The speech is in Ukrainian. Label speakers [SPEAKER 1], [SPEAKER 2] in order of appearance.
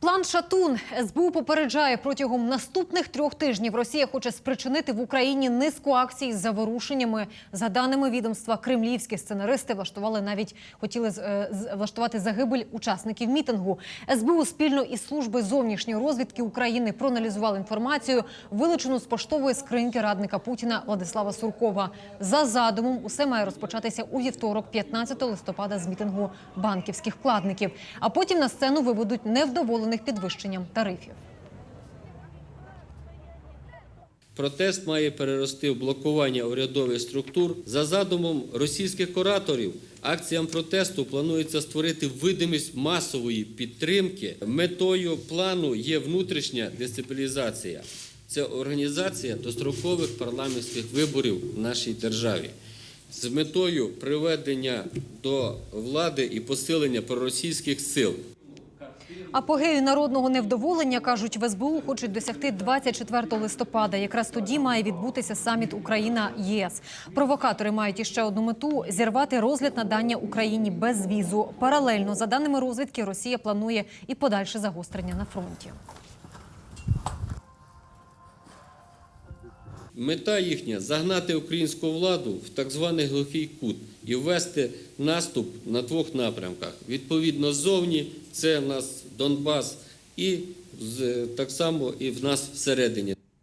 [SPEAKER 1] План Шатун СБУ попереджає протягом наступних трьох тижнів Росія хоче спричинити в Україні низку акцій з заворушеннями. За даними відомства, кремлівські сценаристи влаштували навіть хотіли е, влаштувати загибель учасників мітингу. СБУ спільно із служби зовнішньої розвідки України проаналізували інформацію, вилучену з поштової скриньки радника Путіна Владислава Суркова. За задумом, усе має розпочатися у вівторок, 15 листопада, з мітингу банківських вкладників. А потім на сцену виведуть невдоволених підвищенням тарифів.
[SPEAKER 2] Протест має перерости в блокування урядових структур. За задумом російських кураторів, акціям протесту планується створити видимість масової підтримки. Метою плану є внутрішня дестабілізація. Це організація дострокових парламентських виборів в нашій державі. З метою приведення до влади і посилення проросійських сил.
[SPEAKER 1] Апогею народного невдоволення, кажуть, в СБУ хочуть досягти 24 листопада. Якраз тоді має відбутися саміт Україна-ЄС. Провокатори мають іще одну мету – зірвати розгляд надання Україні без візу. Паралельно, за даними розвідки, Росія планує і подальше загострення на фронті.
[SPEAKER 2] Мета їхня загнати українську владу в так званий глухий кут і ввести наступ на двох напрямках. Відповідно, ззовні це в нас Донбас, і так само і в нас всередині.